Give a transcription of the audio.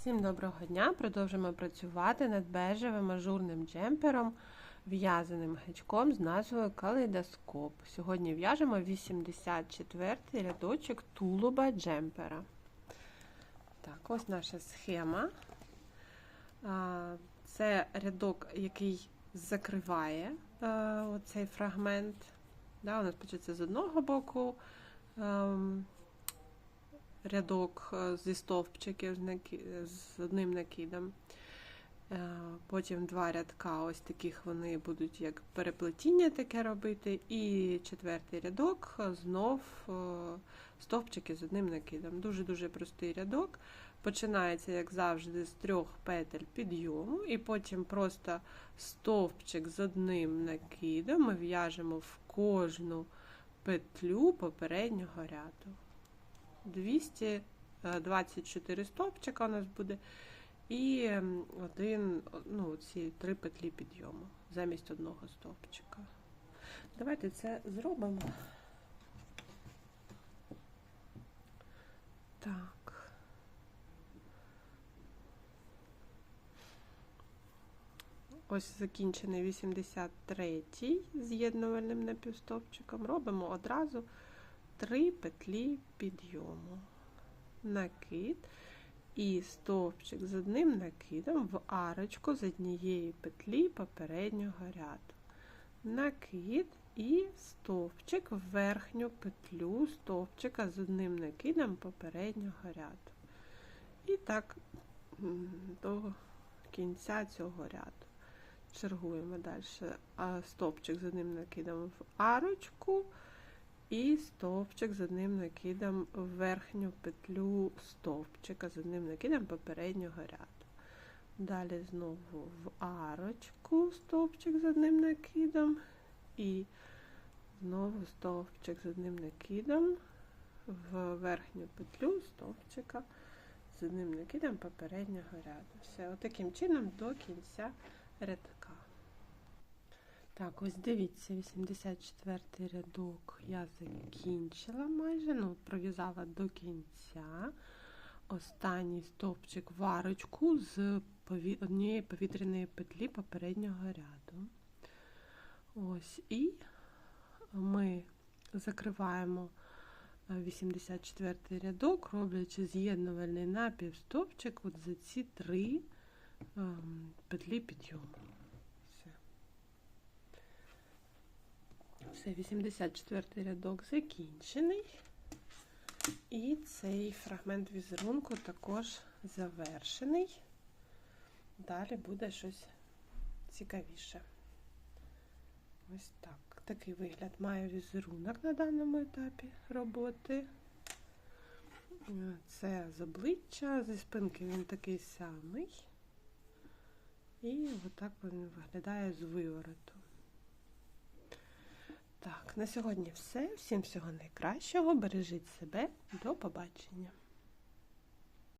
Всім доброго дня! Продовжимо працювати над бежевим ажурним джемпером, в'язаним гачком з назвою Калейдоскоп. Сьогодні в'яжемо 84-й рядочок тулуба джемпера. Так, ось наша схема. Це рядок, який закриває оцей фрагмент. Да, У нас почнеться з одного боку. Рядок е, зі стовпчиків з одним накидом. Е, потім два рядка, ось таких вони будуть як переплетіння таке робити. І четвертий рядок е, знов стовпчики з одним накидом. Дуже-дуже простий рядок. Починається, як завжди, з трьох петель підйому, і потім просто стовпчик з одним накидом ми в'яжемо в кожну петлю попереднього ряду. 224 стовпчика у нас буде. І один, ну, ці три петлі підйому замість одного стовпчика. Давайте це зробимо. Так. Ось закінчений 83-й з'єднувальним напівстовпчиком. Робимо одразу. Три петлі підйому, накид і стовпчик з одним накидом в арочку з однієї петлі попереднього ряду. Накид і стовпчик в верхню петлю стовпчика з одним накидом попереднього ряду. І так до кінця цього ряду. Чергуємо далі стовпчик з одним накидом в арочку. І стовпчик з одним накидом в верхню петлю стовпчика з одним накидом попереднього ряду. Далі знову в арочку стовпчик з одним накидом, і знову стовпчик з одним накидом в верхню петлю стовпчика з одним накидом попереднього ряду. Все, отаким чином до кінця рядка. Так, ось дивіться, 84 рядок я закінчила майже, ну, пров'язала до кінця. Останній стовпчик варочку з однієї повітряної петлі попереднього ряду. Ось, і ми закриваємо 84 рядок, роблячи з'єднувальний напівстовпчик от за ці три ем, петлі підйому. Все, 84 рядок закінчений. І цей фрагмент візерунку також завершений. Далі буде щось цікавіше. Ось так. Такий вигляд має візерунок на даному етапі роботи. Це з обличчя, зі спинки він такий самий. І отак він виглядає з вивороту. Так, на сьогодні все. Всім всього найкращого. Бережіть себе. До побачення.